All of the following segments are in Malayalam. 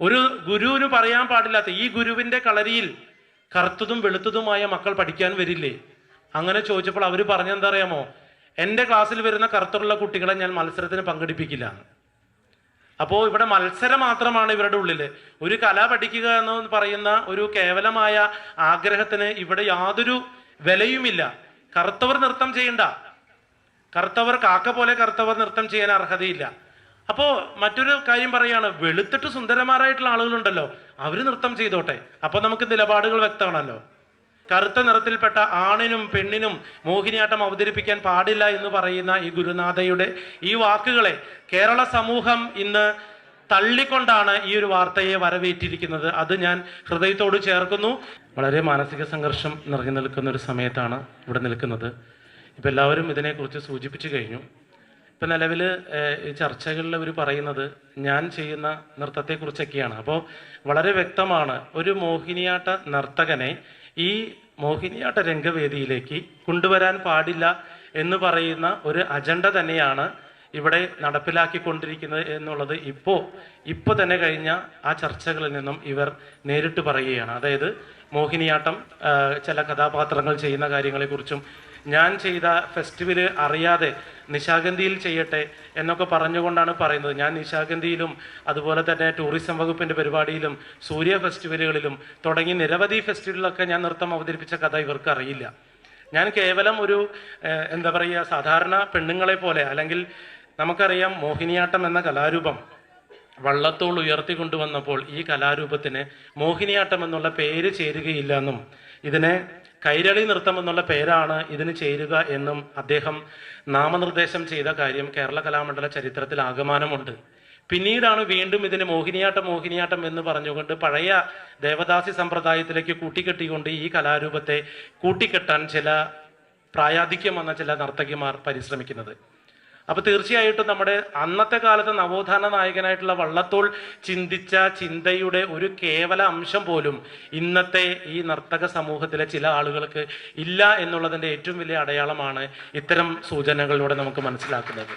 ഒരു ഗുരുവിന് പറയാൻ പാടില്ലാത്ത ഈ ഗുരുവിന്റെ കളരിയിൽ കറുത്തതും വെളുത്തതുമായ മക്കൾ പഠിക്കാൻ വരില്ലേ? അങ്ങനെ ചോദിച്ചപ്പോൾ അവർ പറഞ്ഞെന്താ അറിയാമോ എന്റെ ക്ലാസ്സിൽ വരുന്ന കറുത്തുള്ള കുട്ടികളെ ഞാൻ മത്സരത്തിന് പങ്കെടുപ്പിക്കില്ല. അപ്പോൾ ഇവിടെ മത്സരം മാത്രമാണ് ഇവരുടെ ഉള്ളിൽ ഒരു കല പഠിക്കുക എന്ന് പറയുന്ന ഒരു കേവലമായ ആഗ്രഹത്തിന് ഇവിടെ യാതൊരു വിലയുമില്ല. കറുത്തവർ നൃത്തം ചെയ്യണ്ട. കറുത്തവർ കാക്ക പോലെ കറുത്തവർ നൃത്തം ചെയ്യാൻ അർഹതയില്ല. അപ്പോ മറ്റൊരു കാര്യം പറയാണ് വെളുത്തിട്ട് സുന്ദരന്മാരായിട്ടുള്ള ആളുകളുണ്ടല്ലോ അവർ നൃത്തം ചെയ്തോട്ടെ. അപ്പൊ നമുക്ക് നിലപാടുകൾ വ്യക്തമാണല്ലോ. കറുത്ത നിറത്തിൽപ്പെട്ട ആണിനും പെണ്ണിനും മോഹിനിയാട്ടം അവതരിപ്പിക്കാൻ പാടില്ല എന്ന് പറയുന്ന ഈ ഗുരുനാഥയുടെ ഈ വാക്കുകളെ കേരള സമൂഹം ഇന്ന് തള്ളിക്കൊണ്ടാണ് ഈ ഒരു വാർത്തയെ വരവേറ്റിരിക്കുന്നത്. അത് ഞാൻ ഹൃദയത്തോട് ചേർക്കുന്നു. വളരെ മാനസിക സംഘർഷം നിറഞ്ഞു നിൽക്കുന്ന ഒരു സമയത്താണ് ഇവിടെ നിൽക്കുന്നത്. ഇപ്പം എല്ലാവരും ഇതിനെക്കുറിച്ച് സൂചിപ്പിച്ചു കഴിഞ്ഞു. ഇപ്പം നിലവിൽ ചർച്ചകളിൽ അവർ പറയുന്നത് ഞാൻ ചെയ്യുന്ന നൃത്തത്തെക്കുറിച്ചൊക്കെയാണ്. അപ്പോൾ വളരെ വ്യക്തമാണ് ഒരു മോഹിനിയാട്ട നർത്തകനെ ഈ മോഹിനിയാട്ട രംഗവേദിയിലേക്ക് കൊണ്ടുവരാൻ പാടില്ല എന്ന് പറയുന്ന ഒരു അജണ്ട തന്നെയാണ് ഇവിടെ നടപ്പിലാക്കിക്കൊണ്ടിരിക്കുന്നത് എന്നുള്ളത് ഇപ്പോൾ ഇപ്പോൾ തന്നെ കഴിഞ്ഞ ആ ചർച്ചകളിൽ നിന്നും ഇവർ നേരിട്ട് പറയുകയാണ്. അതായത് മോഹിനിയാട്ടം ചില കഥാപാത്രങ്ങൾ ചെയ്യുന്ന കാര്യങ്ങളെക്കുറിച്ചും ഞാൻ ചെയ്ത ഫെസ്റ്റിവൽ അറിയാതെ നിശാഗന്ധിയിൽ ചെയ്യട്ടെ എന്നൊക്കെ പറഞ്ഞുകൊണ്ടാണ് പറയുന്നത്. ഞാൻ നിശാഗന്ധിയിലും അതുപോലെ തന്നെ ടൂറിസം വകുപ്പിന്റെ പരിപാടിയിലും സൂര്യ ഫെസ്റ്റിവലുകളിലും തുടങ്ങി നിരവധി ഫെസ്റ്റിവലിലൊക്കെ ഞാൻ നൃത്തം അവതരിപ്പിച്ച കഥ ഇവർക്ക് അറിയില്ല. ഞാൻ കേവലം ഒരു എന്താ പറയുക സാധാരണ പെണ്ണുങ്ങളെ പോലെ അല്ലെങ്കിൽ നമുക്കറിയാം മോഹിനിയാട്ടം എന്ന കലാരൂപം വള്ളത്തോൾ ഉയർത്തി കൊണ്ടുവന്നപ്പോൾ ഈ കലാരൂപത്തിന് മോഹിനിയാട്ടം എന്നുള്ള പേര് ചേരുകയില്ല എന്നും ഇതിനെ കൈരളി നൃത്തം എന്നുള്ള പേരാണ് ഇതിന് ചേരുക എന്നും അദ്ദേഹം നാമനിർദ്ദേശം ചെയ്ത കാര്യം കേരള കലാമണ്ഡല ചരിത്രത്തിൽ ആഗമാനമുണ്ട് പിന്നീടാണ് വീണ്ടും ഇതിന് മോഹിനിയാട്ടം മോഹിനിയാട്ടം എന്ന് പറഞ്ഞുകൊണ്ട് പഴയ ദേവദാസി സമ്പ്രദായത്തിലേക്ക് കൂട്ടിക്കെട്ടിക്കൊണ്ട് ഈ കലാരൂപത്തെ കൂട്ടിക്കെട്ടാൻ ചില പ്രായാധിക്യം വന്ന ചില നർത്തകിമാർ പരിശ്രമിക്കുന്നത്. അപ്പൊ തീർച്ചയായിട്ടും നമ്മുടെ അന്നത്തെ കാലത്തെ നവോത്ഥാന നായകനായിട്ടുള്ള വള്ളത്തോൾ ചിന്തിച്ച ചിന്തയുടെ ഒരു കേവല അംശം പോലും ഇന്നത്തെ ഈ നർത്തക സമൂഹത്തിലെ ചില ആളുകൾക്ക് ഇല്ല എന്നുള്ളതിന്റെ ഏറ്റവും വലിയ അടയാളമാണ് ഇത്തരം സൂചനകളിലൂടെ നമുക്ക് മനസ്സിലാക്കുന്നത്.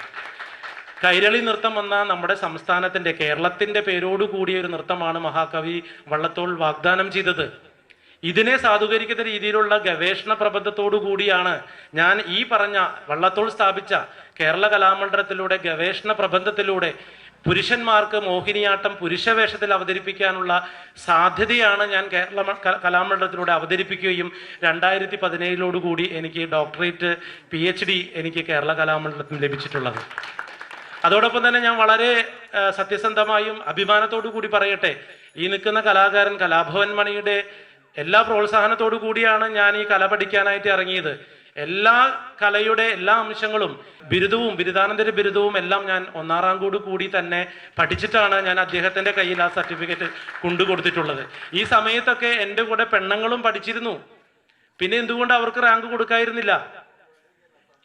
കൈരളി നൃത്തം എന്ന നമ്മുടെ സംസ്ഥാനത്തിന്റെ കേരളത്തിന്റെ പേരോടുകൂടിയ ഒരു നൃത്തമാണ് മഹാകവി വള്ളത്തോൾ വാഗ്ദാനം ചെയ്തത്. ഇതിനെ സാധൂകരിക്കുന്ന രീതിയിലുള്ള ഗവേഷണ പ്രബന്ധത്തോടു കൂടിയാണ് ഞാൻ ഈ പറഞ്ഞ വള്ളത്തോൾ സ്ഥാപിച്ച കേരള കലാമണ്ഡലത്തിലൂടെ ഗവേഷണ പ്രബന്ധത്തിലൂടെ പുരുഷന്മാർക്ക് മോഹിനിയാട്ടം പുരുഷവേഷത്തിൽ അവതരിപ്പിക്കാനുള്ള സാധ്യതയാണ് ഞാൻ കേരള കലാമണ്ഡലത്തിലൂടെ അവതരിപ്പിക്കുകയും രണ്ടായിരത്തി പതിനേഴിലോടുകൂടി എനിക്ക് ഡോക്ടറേറ്റ് പി എച്ച് ഡി എനിക്ക് കേരള കലാമണ്ഡലത്തിൽ ലഭിച്ചിട്ടുള്ളത്. അതോടൊപ്പം തന്നെ ഞാൻ വളരെ സത്യസന്ധമായും അഭിമാനത്തോടു കൂടി പറയട്ടെ ഈ നിൽക്കുന്ന കലാകാരൻ കലാഭവൻ മണിയുടെ എല്ലാ പ്രോത്സാഹനത്തോടു കൂടിയാണ് ഞാൻ ഈ കല പഠിക്കാനായിട്ട് ഇറങ്ങിയത്. എല്ലാ കലയുടെ എല്ലാ അംശങ്ങളും ബിരുദവും ബിരുദാനന്തര ബിരുദവും എല്ലാം ഞാൻ ഒന്നാം റാങ്കോട് കൂടി തന്നെ പഠിച്ചിട്ടാണ് ഞാൻ അദ്ദേഹത്തിന്റെ കയ്യിൽ ആ സർട്ടിഫിക്കറ്റ് കൊണ്ടുകൊടുത്തിട്ടുള്ളത്. ഈ സമയത്തൊക്കെ എന്റെ കൂടെ പെണ്ണുങ്ങളും പഠിച്ചിരുന്നു. പിന്നെ എന്തുകൊണ്ട് അവർക്ക് റാങ്ക് കൊടുക്കായിരുന്നില്ല?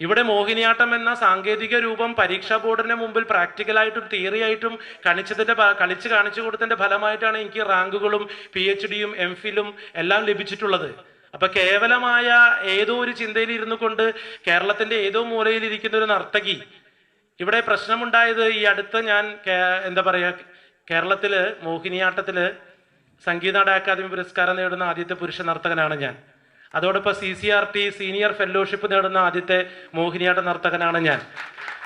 ഇവിടെ മോഹിനിയാട്ടം എന്ന സാങ്കേതിക രൂപം പരീക്ഷാ ബോർഡിന് മുമ്പിൽ പ്രാക്ടിക്കലായിട്ടും തിയറി ആയിട്ടും കളിച്ചതിന്റെ കളിച്ച് കാണിച്ചു കൊടുത്തതിന്റെ ഫലമായിട്ടാണ് എനിക്ക് റാങ്കുകളും പി എച്ച് ഡിയും എം ഫിലും എല്ലാം ലഭിച്ചിട്ടുള്ളത്. അപ്പൊ കേവലമായ ഏതോ ഒരു ചിന്തയിൽ ഇരുന്നു കൊണ്ട് കേരളത്തിന്റെ ഏതോ മൂലയിൽ ഇരിക്കുന്ന ഒരു നർത്തകി. ഇവിടെ പ്രശ്നമുണ്ടായത് ഈ അടുത്ത് ഞാൻ എന്താ പറയാ കേരളത്തിൽ മോഹിനിയാട്ടത്തിൽ സംഗീത അക്കാദമി പുരസ്കാരം നേടുന്ന ആദ്യത്തെ പുരുഷ നർത്തകനാണ് ഞാൻ. അതോടൊപ്പം C C R T senior fellowship നേടുന്ന ആദ്യത്തെ മോഹിനിയാട്ട നർത്തകനാണ് ഞാൻ.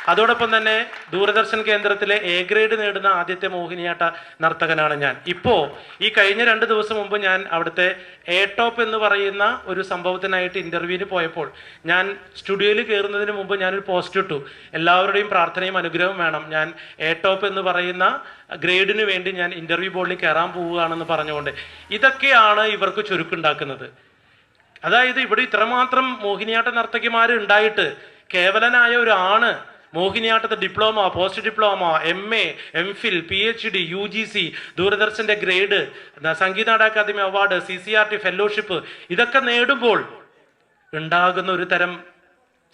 അതോടൊപ്പം തന്നെ ദൂരദർശൻ കേന്ദ്രത്തിലെ എ ഗ്രേഡ് നേടുന്ന ആദ്യത്തെ മോഹിനിയാട്ട നർത്തകനാണ് ഞാൻ. ഇപ്പോൾ ഈ കഴിഞ്ഞ രണ്ട് ദിവസം മുമ്പ് ഞാൻ അവിടുത്തെ എ ടോപ്പ് എന്ന് പറയുന്ന ഒരു സംഭവത്തിനായിട്ട് ഇന്റർവ്യൂവിന് പോയപ്പോൾ ഞാൻ സ്റ്റുഡിയോയിൽ കയറുന്നതിന് മുമ്പ് ഞാനൊരു പോസ്റ്റ് ഇട്ടു. എല്ലാവരുടെയും പ്രാർത്ഥനയും അനുഗ്രഹവും വേണം. ഞാൻ എ ടോപ്പ് എന്ന് പറയുന്ന ഗ്രേഡിന് വേണ്ടി ഞാൻ ഇന്റർവ്യൂ ബോർഡിൽ കയറാൻ പോവുകയാണെന്ന് പറഞ്ഞുകൊണ്ട് ഇതൊക്കെയാണ് ഇവർക്ക് ചുരുക്കുണ്ടാക്കുന്നത്. അതായത് ഇവിടെ ഇത്രമാത്രം മോഹിനിയാട്ട നർത്തകിമാർ ഉണ്ടായിട്ട് കേവലനായ ഒരു ആണ് മോഹിനിയാട്ടത്തെ diploma post diploma M A M Phil P H D U G C ദൂരദർശന്റെ grade Sangeetha academy award C C R T fellowship ഇതൊക്കെ നേടുമ്പോൾ ഉണ്ടാകുന്ന ഒരു തരം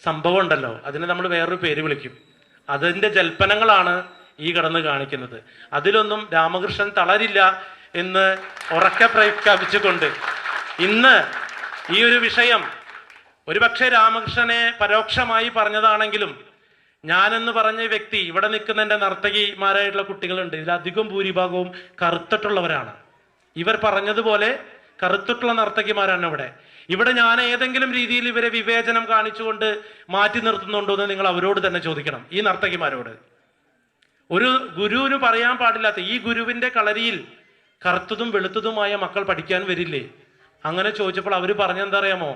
സംഭവം ഉണ്ടല്ലോ അതിനെ നമ്മൾ വേറൊരു പേര് വിളിക്കും. അതിന്റെ ജൽപ്പനങ്ങളാണ് ഈ കടന്ന് കാണിക്കുന്നത്. അതിലൊന്നും രാമകൃഷ്ണൻ തളരില്ല എന്ന് ഉറക്കെ പ്രഖ്യാപിച്ചുകൊണ്ട് ഇന്ന് ഈ ഒരു വിഷയം ഒരുപക്ഷെ രാമകൃഷ്ണനെ പരോക്ഷമായി പറഞ്ഞതാണെങ്കിലും ഞാനെന്ന് പറഞ്ഞ വ്യക്തി ഇവിടെ നിൽക്കുന്ന എന്റെ നർത്തകിമാരായിട്ടുള്ള കുട്ടികളുണ്ട്. ഇതിലധികം ഭൂരിഭാഗവും കറുത്തിട്ടുള്ളവരാണ്. ഇവർ പറഞ്ഞതുപോലെ കറുത്തിട്ടുള്ള നർത്തകിമാരാണ് ഇവിടെ. ഇവിടെ ഞാൻ ഏതെങ്കിലും രീതിയിൽ ഇവരെ വിവേചനം കാണിച്ചുകൊണ്ട് മാറ്റി നിർത്തുന്നുണ്ടോ എന്ന് നിങ്ങൾ അവരോട് തന്നെ ചോദിക്കണം ഈ നർത്തകിമാരോട്. ഒരു ഗുരുവിന് പറയാൻ പാടില്ലാത്ത ഈ ഗുരുവിന്റെ കളരിയിൽ കറുത്തതും വെളുത്തതുമായ മക്കൾ പഠിക്കാൻ വരില്ലേ? അങ്ങനെ ചോദിച്ചപ്പോൾ അവർ പറഞ്ഞെന്താ അറിയാമോ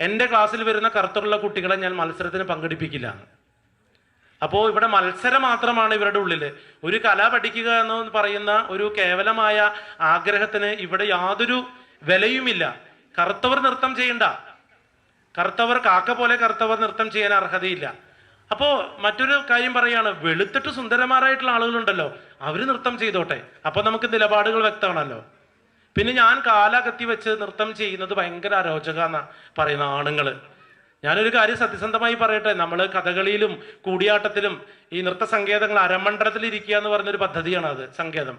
എന്റെ ക്ലാസ്സിൽ വരുന്ന കറുത്തുള്ള കുട്ടികളെ ഞാൻ മത്സരത്തിന് പങ്കെടുപ്പിക്കില്ല. അപ്പോൾ ഇവിടെ മത്സരം മാത്രമാണ് ഇവരുടെ ഉള്ളിൽ ഒരു കല പഠിക്കുക എന്ന് പറയുന്ന ഒരു കേവലമായ ആഗ്രഹത്തിന് ഇവിടെ യാതൊരു വിലയുമില്ല. കറുത്തവർ നൃത്തം ചെയ്യണ്ട. കറുത്തവർ കാക്ക പോലെ കറുത്തവർ നൃത്തം ചെയ്യാൻ അർഹതയില്ല. അപ്പോൾ മറ്റൊരു കാര്യം പറയാണ് വെളുത്തിട്ട് സുന്ദരമാരായിട്ടുള്ള ആളുകളുണ്ടല്ലോ അവർ നൃത്തം ചെയ്തോട്ടെ. അപ്പോൾ നമുക്ക് നിലപാടുകൾ വ്യക്തമാണല്ലോ. പിന്നെ ഞാൻ കാല കത്തി വെച്ച് നൃത്തം ചെയ്യുന്നത് ഭയങ്കര അരോചക എന്നാ പറയുന്ന ആണുങ്ങൾ ഞാനൊരു കാര്യം സത്യസന്ധമായി പറയട്ടെ നമ്മൾ കഥകളിയിലും കൂടിയാട്ടത്തിലും ഈ നൃത്ത സങ്കേതങ്ങൾ അരമണ്ഡലത്തിൽ ഇരിക്കുക എന്ന് പറഞ്ഞൊരു പദ്ധതിയാണ് അത് സങ്കേതം.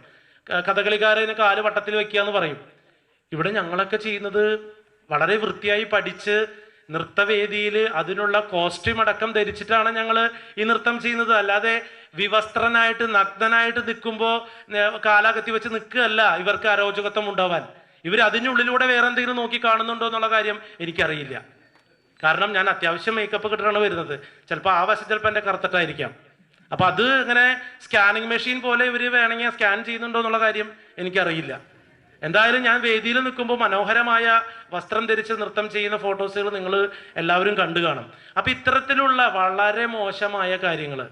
കഥകളിക്കാരന് കാൽ വട്ടത്തിൽ വെക്കുക എന്ന് പറയും. ഇവിടെ ഞങ്ങളൊക്കെ ചെയ്യുന്നത് വളരെ വൃത്തിയായി പഠിച്ച് നൃത്തവേദിയിൽ അതിനുള്ള കോസ്റ്റ്യൂം അടക്കം ധരിച്ചിട്ടാണ് ഞങ്ങൾ ഈ നൃത്തം ചെയ്യുന്നത്. അല്ലാതെ വിവസ്ത്രനായിട്ട് നഗ്നനായിട്ട് നിൽക്കുമ്പോൾ കാലാകത്തി വെച്ച് നിൽക്കുകയല്ല ഇവർക്ക് അരോചകത്വം ഉണ്ടാവാൻ. ഇവർ അതിനുള്ളിലൂടെ വേറെ എന്തെങ്കിലും നോക്കി കാണുന്നുണ്ടോ എന്നുള്ള കാര്യം എനിക്കറിയില്ല. കാരണം ഞാൻ അത്യാവശ്യം മേക്കപ്പ് കിട്ടാണ് വരുന്നത്. ചിലപ്പോൾ ആ വശം ചിലപ്പോൾ എന്റെ കറുത്തിട്ടായിരിക്കാം. അപ്പം അത് ഇങ്ങനെ സ്കാനിങ് മെഷീൻ പോലെ ഇവർ വേണമെങ്കിൽ സ്കാൻ ചെയ്യുന്നുണ്ടോ എന്നുള്ള കാര്യം എനിക്കറിയില്ല. എന്തായാലും ഞാൻ വേദിയിൽ നിൽക്കുമ്പോൾ മനോഹരമായ വസ്ത്രം ധരിച്ച് നൃത്തം ചെയ്യുന്ന ഫോട്ടോസുകൾ നിങ്ങൾ എല്ലാവരും കണ്ടു കാണും. അപ്പൊ ഇത്തരത്തിലുള്ള വളരെ മോശമായ കാര്യങ്ങൾ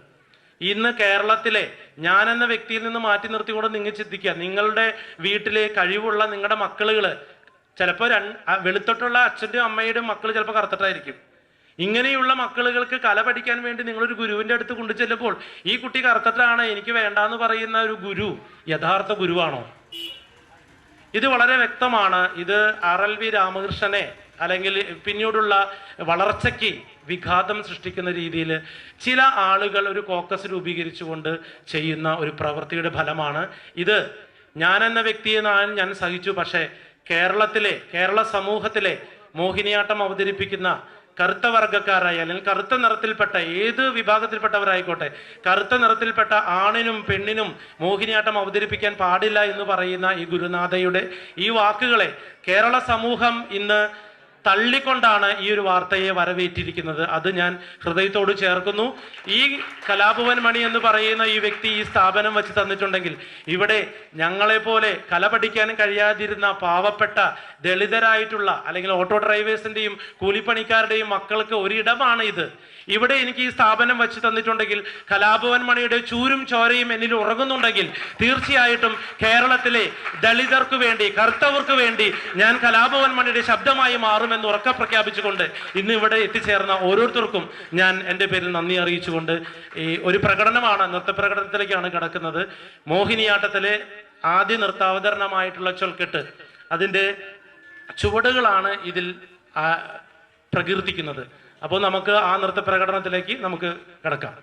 ഇന്ന് കേരളത്തിലെ ഞാൻ എന്ന വ്യക്തിയിൽ നിന്ന് മാറ്റി നിർത്തിക്കൊണ്ട് നിങ്ങൾ ചിന്തിക്കുക. നിങ്ങളുടെ വീട്ടിലെ കഴിവുള്ള നിങ്ങളുടെ മക്കളുകൾ ചിലപ്പോൾ വെളുത്തിട്ടുള്ള അച്ഛന്റെയും അമ്മയുടെയും മക്കൾ ചിലപ്പോൾ കറുത്തിട്ടായിരിക്കും. ഇങ്ങനെയുള്ള മക്കളുകൾക്ക് കല പഠിക്കാൻ വേണ്ടി നിങ്ങളൊരു ഗുരുവിന്റെ അടുത്ത് കൊണ്ടു ചെല്ലുമ്പോൾ ഈ കുട്ടി കറുത്തിട്ടാണ് എനിക്ക് വേണ്ടാന്ന് പറയുന്ന ഒരു ഗുരു യഥാർത്ഥ ഗുരുവാണോ? ഇത് വളരെ വ്യക്തമാണ്. ഇത് ആർ എൽ വി രാമകൃഷ്ണനെ അല്ലെങ്കിൽ പിന്നീടുള്ള വളർച്ചയ്ക്ക് വിഘാതം സൃഷ്ടിക്കുന്ന രീതിയിൽ ചില ആളുകൾ ഒരു കോക്കസ് രൂപീകരിച്ചുകൊണ്ട് ചെയ്യുന്ന ഒരു പ്രവൃത്തിയുടെ ഫലമാണ് ഇത്. ഞാൻ എന്ന വ്യക്തിയെ ഞാൻ ഞാൻ സഹിച്ചു. പക്ഷേ കേരളത്തിലെ കേരള സമൂഹത്തിലെ മോഹിനിയാട്ടം അവതരിപ്പിക്കുന്ന കറുത്ത വർഗക്കാരായ അല്ലെങ്കിൽ കറുത്ത നിറത്തിൽപ്പെട്ട ഏത് വിഭാഗത്തിൽപ്പെട്ടവരായിക്കോട്ടെ കറുത്ത നിറത്തിൽപ്പെട്ട ആണിനും പെണ്ണിനും മോഹിനിയാട്ടം അവതരിപ്പിക്കാൻ പാടില്ല എന്ന് പറയുന്ന ഈ ഗുരുനാഥയുടെ ഈ വാക്കുകളെ കേരള സമൂഹം ഇന്ന് തള്ളിക്കൊണ്ടാണ് ഈ ഒരു വാർത്തയെ വരവേറ്റിരിക്കുന്നത്. അത് ഞാൻ ഹൃദയത്തോട് ചേർക്കുന്നു. ഈ കലാഭവൻ മണി എന്ന് പറയുന്ന ഈ വ്യക്തി ഈ സ്ഥാപനം വെച്ച് തന്നിട്ടുണ്ടെങ്കിൽ ഇവിടെ ഞങ്ങളെപ്പോലെ കല പഠിക്കാനും കഴിയാതിരുന്ന പാവപ്പെട്ട ദളിതരായിട്ടുള്ള അല്ലെങ്കിൽ ഓട്ടോ ഡ്രൈവേഴ്സിന്റെയും കൂലിപ്പണിക്കാരുടെയും മക്കൾക്ക് ഒരിടമാണ് ഇത്. ഇവിടെ എനിക്ക് ഈ സ്ഥാപനം വെച്ച് തന്നിട്ടുണ്ടെങ്കിൽ കലാഭവൻ മണിയുടെ ചൂരും ചോരയും എന്നിൽ ഉറങ്ങുന്നുണ്ടെങ്കിൽ തീർച്ചയായിട്ടും കേരളത്തിലെ ദളിതർക്ക് വേണ്ടി കർത്തവർക്ക് വേണ്ടി ഞാൻ കലാഭവൻ മണിയുടെ ശബ്ദമായി മാറുമെന്ന് ഉറക്ക പ്രഖ്യാപിച്ചുകൊണ്ട് ഇന്ന് ഇവിടെ എത്തിച്ചേർന്ന ഓരോരുത്തർക്കും ഞാൻ എന്റെ പേരിൽ നന്ദി അറിയിച്ചുകൊണ്ട് ഈ ഒരു പ്രകടനമാണ് നൃത്ത പ്രകടനത്തിലേക്കാണ് കിടക്കുന്നത്. മോഹിനിയാട്ടത്തിലെ ആദ്യ നൃത്താവതരണമായിട്ടുള്ള ചൊൽക്കെട്ട് അതിന്റെ ചുവടുകളാണ് ഇതിൽ പ്രകീർത്തിക്കുന്നത്. അപ്പോൾ നമുക്ക് ആ നൃത്ത പ്രകടനത്തിലേക്ക് നമുക്ക് കിടക്കാം.